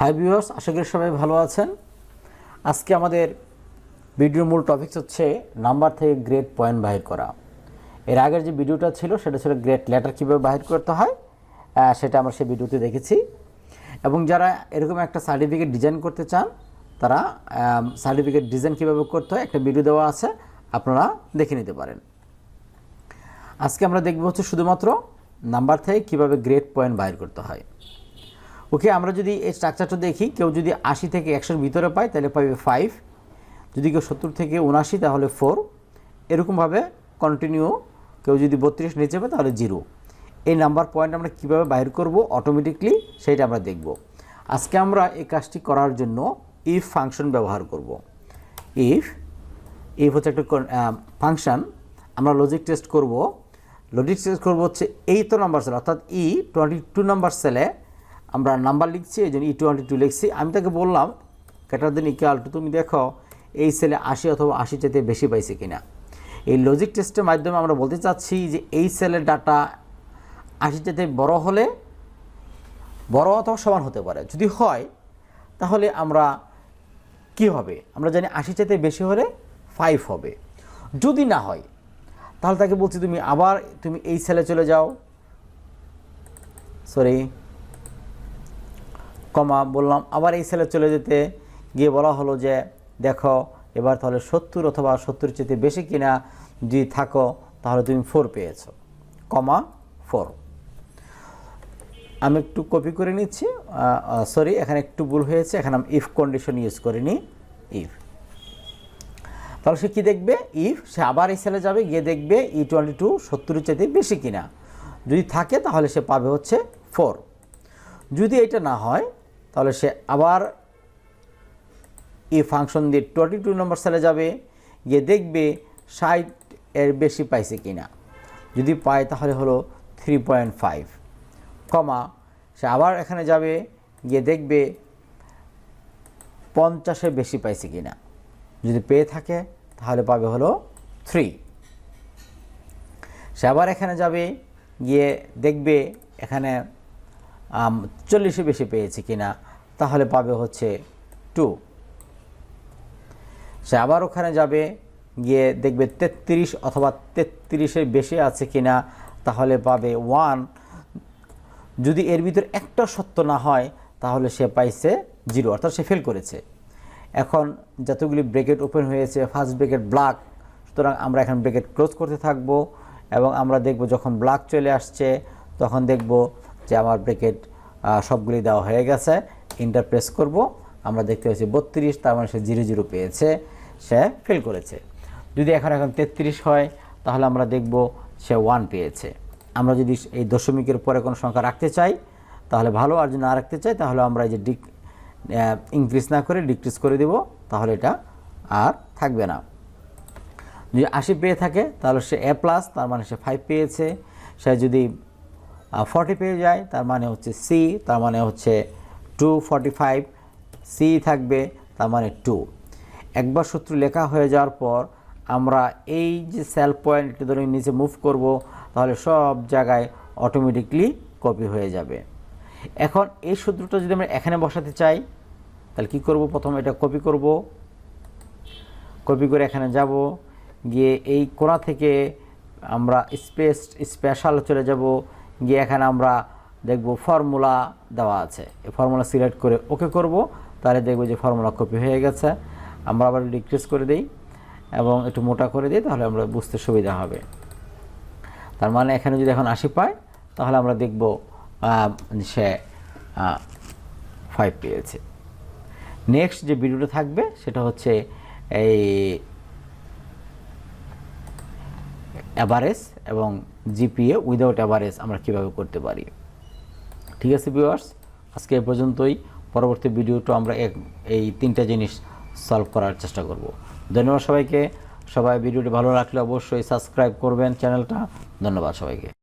Hi viewers আশা করি সবাই ভালো আছেন। আজকে আমাদের ভিডিওর মূল টপিক হচ্ছে নাম্বার থেকে গ্রেড পয়েন্ট বাহির করা। এর আগের যে ভিডিওটা ছিল, সেটা ছিল গ্রেড লেটার কীভাবে বাহির করতে হয় সেটা আমরা সেই ভিডিওতে দেখেছি। এবং যারা এরকম একটা সার্টিফিকেট ডিজাইন করতে চান, তারা সার্টিফিকেট ডিজাইন কীভাবে করতে হয়, একটা ভিডিও দেওয়া আছে, আপনারা দেখে নিতে পারেন। আজকে আমরা দেখব হচ্ছে শুধুমাত্র নাম্বার থেকে কীভাবে গ্রেড পয়েন্ট বাহির করতে হয়। ওকে, আমরা যদি এই স্ট্রাকচারটা দেখি, কেউ যদি আশি থেকে একশোর ভিতরে পায়, তাহলে পাবে ফাইভ যদি কেউ সত্তর থেকে উনআশি, তাহলে ফোর এরকমভাবে কন্টিনিউ কেউ যদি বত্রিশ নিচে পায়, তাহলে জিরো এই নাম্বার পয়েন্ট আমরা কীভাবে বাইর করব? অটোমেটিকলি সেটা আমরা দেখব। আজকে আমরা এই কাজটি করার জন্য ইফ ফাংশন ব্যবহার করব। ইফ ইফ হচ্ছে একটা ফাংশন আমরা লজিক টেস্ট করব। লজিক টেস্ট করব হচ্ছে এই তো নাম্বার সেল অর্থাৎ ই টোয়েন্টি টু নাম্বার সেলে আমরা নাম্বার লিখছি, এই জন্য ই টোয়েন্টি টু লিখছি। আমি তাকে বললাম ক্যাটার দিন ইকুয়াল টু তুমি দেখো, এই সেলে আশি অথবা আশি চাইতে বেশি পাইছে কিনা? এই লজিক টেস্টের মাধ্যমে আমরা বলতে চাচ্ছি যে এই সেলের ডাটা আশি চাইতে বড় হলে বড় অথবা সমান হতে পারে। যদি হয়, তাহলে আমরা কি হবে? আমরা জানি আশি চাইতে বেশি হলে ফাইভ হবে। যদি না হয়, তাহলে তাকে বলছি, তুমি আবার, তুমি এই সেলে চলে যাও। সরি কমা বললাম, আবার এই সেলে চলে যেতে গিয়ে বলা হলো যে, দেখো, এবার তাহলে সত্তর অথবা সত্তর চেয়ে বেশি কিনা যদি থাকো, তাহলে তুমি ফোর পেয়েছ। কমা ফোর আমি একটু কপি করে নিচ্ছি। সরি এখানে একটু ভুল হয়েছে। এখানে আমি ইফ কন্ডিশন ইউজ করিনি। ইফ তাহলে সে কী দেখবে? ইফ সে আবার এই সেলে যাবে, গিয়ে দেখবে ই টোয়েন্টি টু সত্তরের চাইতে বেশি কিনা। যদি থাকে, তাহলে সে পাবে হচ্ছে ফোর যদি এটা না হয় তাহলে সে আবার এই ফাংশন দিয়ে টোয়েন্টি টু নম্বর সেলে যাবে, গিয়ে দেখবে ষাট এর বেশি পাইছে কিনা। যদি পায় তাহলে হলো থ্রি পয়েন্ট ফাইভ কমা, সে আবার এখানে যাবে, গিয়ে দেখবে পঞ্চাশের বেশি পাইছে কিনা। যদি পেয়ে থাকে, তাহলে পাবে হলো থ্রি সে আবার এখানে যাবে, গিয়ে দেখবে এখানে চল্লিশে বেশি পেয়েছে কিনা। তাহলে পাবে হচ্ছে টু। সে আবার ওখানে যাবে, গিয়ে দেখবে তেত্রিশ অথবা তেত্রিশের বেশি আছে কিনা, তাহলে পাবে ওয়ান। যদি এর ভিতর একটা সত্য না হয়, তাহলে সে পাইছে জিরো, অর্থাৎ সে ফেল করেছে। এখন যতগুলি ব্রেকেট ওপেন হয়েছে, ফার্স্ট ব্রেকেট ব্ল্যাক, সুতরাং আমরা এখন ব্রেকেট ক্লোজ করতে থাকব এবং আমরা দেখব যখন ব্ল্যাক চলে আসছে, তখন দেখব যে আমার ব্রেকেট সবগুলি দেওয়া হয়ে গেছে। ইন্টার প্রেস করব। আমরা দেখতে পাচ্ছি বত্রিশ, তার মানে সে জিরো জিরো পেয়েছে, সে ফেল করেছে। যদি এখন এখন তেত্রিশ হয়, তাহলে আমরা দেখব সে ওয়ান পেয়েছে। আমরা যদি এই দশমিকের পরে কোনো সংখ্যা রাখতে চাই, তাহলে ভালো, আর যদি না রাখতে চাই, তাহলে আমরা এই যে ডিক ইনক্রিজ না করে ডিক্রিজ করে দেব, তাহলে এটা আর থাকবে না। যদি আশি পেয়ে থাকে, তাহলে সে এ প্লাস তার মানে সে ফাইভ পেয়েছে। সে যদি ফর্টি পেয়ে যায়, তার মানে হচ্ছে সি তার মানে হচ্ছে টু ফর্টি ফাইভ সি থাকবে, তার মানে টু একবার সূত্র লেখা হয়ে যাওয়ার পর আমরা এই যে সেল পয়েন্ট ধরে নিচে মুভ করব, তাহলে সব জায়গায় অটোমেটিকলি কপি হয়ে যাবে। এখন এই সূত্রটা যদি আমরা এখানে বসাতে চাই, তাহলে কি করব? প্রথম এটা কপি করব। কপি করে এখানে যাব। গিয়ে এই কোণা থেকে আমরা স্পেস স্পেশাল চলে যাব। গিয়ে এখানে আমরা দেখব ফর্মুলা দেওয়া আছে। এই ফর্মুলা সিলেক্ট করে ওকে করব, তাহলে দেখব যে ফর্মুলা কপি হয়ে গেছে। আমরা আবার ডিক্রিজ করে দিই এবং একটু মোটা করে দিই, তাহলে আমরা বুঝতে সুবিধা হবে। তার মানে এখানে যদি এখন আশি পায় তাহলে আমরা দেখব সে ফাইভ পেয়েছে। নেক্সট যে ভিডিওটা থাকবে, সেটা হচ্ছে এই অ্যাভারেজ এবং জিপিএ উইদাউট অ্যাভারেজ আমরা কীভাবে করতে পারি? ঠিক আছে ভিউয়ার্স আজকে এ পর্যন্তই। পরবর্তী ভিডিওটা আমরা এই তিনটা জিনিস সলভ করার চেষ্টা করব। ধন্যবাদ সবাইকে। সবাই ভিডিওটি ভালো রাখলে অবশ্যই সাবস্ক্রাইব করবেন চ্যানেলটা। ধন্যবাদ সবাইকে।